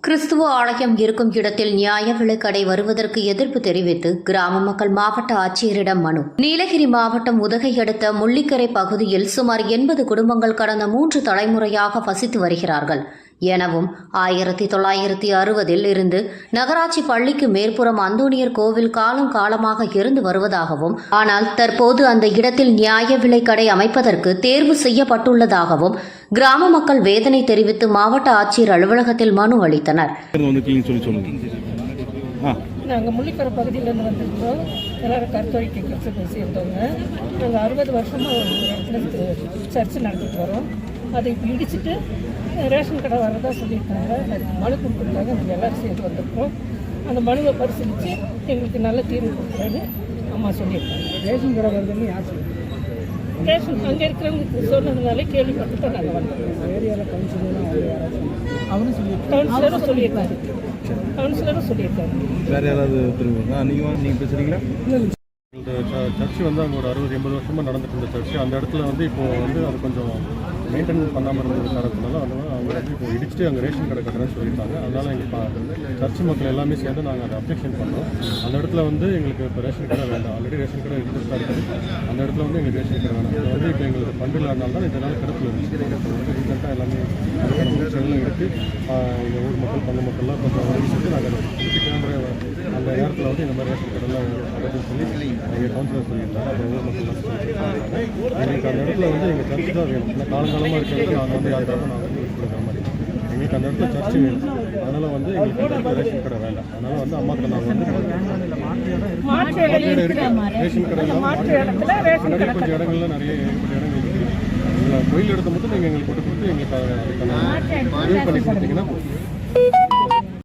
கிறிஸ்துவ ஆலயம் இருக்கும் இடத்தில் நியாய விலைக்கடை வருவதற்கு எதிர்ப்பு தெரிவித்து கிராம மக்கள் மாவட்ட ஆட்சியரிடம் மனு. நீலகிரி மாவட்டம் உதகை அடுத்த முள்ளிக்கரை பகுதியில் சுமார் எண்பது குடும்பங்கள் கடந்த மூன்று தலைமுறையாக வசித்து வருகிறார்கள். எனவும் ஆயிரத்தி தொள்ளாயிரத்தி அறுபதில் இருந்து நகராட்சி பள்ளிக்கு மேற்புறம் அந்தோணியர் கோவில் காலம் காலமாக இருந்து வருவதாகவும் ஆனால் தற்போது அந்த இடத்தில் நியாய விலைக்கடை அமைப்பதற்கு தேர்வு செய்யப்பட்டுள்ளதாகவும் கிராம மக்கள் வேதனை தெரிவித்து மாவட்ட ஆட்சியர் அலுவலகத்தில் மனு அளித்தனர். இருந்து வந்திருக்கீங்கன்னு சொல்லி சொல்லுங்க. ஆ. நாங்கள் முள்ளிக்கரை பகுதியிலேருந்து வந்திருக்கிறோம் எல்லாரும் கருத்தொழிக்க சேர்ந்தவங்க நாங்கள் அறுபது வருஷமாக சர்ச்சு நடத்திட்டு வரோம். அதை இப்போ இடிச்சிட்டு ரேஷன் கடை வரதா சொல்லியிருக்காங்க. மனு கொடுத்துருக்காங்க நாங்கள் எல்லாரும் சேர்ந்து வந்திருக்கோம் அந்த மனுவை பரிசீலித்து எங்களுக்கு நல்ல தீர்வு கொடுக்குறாரு அம்மா சொல்லியிருக்காங்க. ரேஷன் கடை வருதுன்னு யார் ரேஷன் அங்கே இருக்கிறவங்க சொன்னதுனாலே கேள்விப்பட்டு தான் நாங்கள் வந்தோம் ஏரியாவில் கவுன்சிலரும் அவரும் சொல்லி கவுன்சிலரும் சொல்லியிருக்காரு. கவுன்சிலரும் சொல்லியிருக்காரு. வேற யாராவது நீங்கள் நீங்கள் பேசுகிறீங்களா இந்த சர்ச்சு வந்து அங்கே ஒரு அறுபது எண்பது வருஷமாக நடந்துட்டு இருந்த சர்ச்சு. அந்த இடத்துல வந்து இப்போ வந்து அது கொஞ்சம் மெயின்டைன் பண்ணாமல் இருந்தது காரணத்தினால அதனால் அவங்க வந்து இப்போ இடிச்சுட்டு அங்கே ரேஷன் கடை கட்டுறேன்னு சொல்லியிருக்காங்க. அதனால் எங்கள் சர்ச்சு மக்கள் எல்லாமே சேர்ந்து நாங்கள் அதை அப்ஜெக்ஷன் பண்ணோம் அந்த இடத்துல வந்து எங்களுக்கு இப்போ ரேஷன் கடை வேண்டாம். ஆல்ரெடி ரேஷன் கடை இருந்துட்டு தான் இருக்குது அந்த இடத்துல வந்து எங்களுக்கு ரேஷன் கடை வேணாம். அது வந்து இப்போ எங்களுக்கு ஃபண்டு இல்லாதனால தான் இந்த நாள் கிடப்பில் இருந்துச்சு. ரீசெண்டாக எல்லாமே அதுக்கான எடுத்து எங்கள் ஊர் மக்கள் பங்கு மக்கள்லாம் கொஞ்சம் நாங்கள் அந்த நேரத்தில் வந்து இந்த மாதிரி ரேஷன் கடைலாம் அப்படின்னு சொல்லி எங்கள் கவுன்சிலர் சொல்லியிருந்தாங்க அப்புறம் ஊர் சொல்லியிருக்காங்க எங்களுக்கு அந்த இடத்துல வந்து எங்கள் சர்ச்சு தான் வேணும். ஏன்னா காலங்காலமாக இருக்கிறது நாங்கள் வந்து யாருக்காக நாங்கள் வந்து பண்ணுற மாதிரி எங்களுக்கு அந்த இடத்துல சர்ச்சு வேணும். அதனால் வந்து எங்களுக்கு அந்த இடத்துல ரேஷன் கடை வேண்டாம். அதனால் வந்து அம்மா கடை நாங்கள் வந்து ரேஷன் கடை முன்னாடி கொஞ்சம் இடங்கள்ல நிறைய ஏகப்பட்ட இடங்கள் இருக்குது கோயில் இடத்த மட்டும் நீங்கள் எங்களுக்கு போட்டு கொடுத்து எங்களுக்கு பண்ணி கொடுத்தீங்கன்னா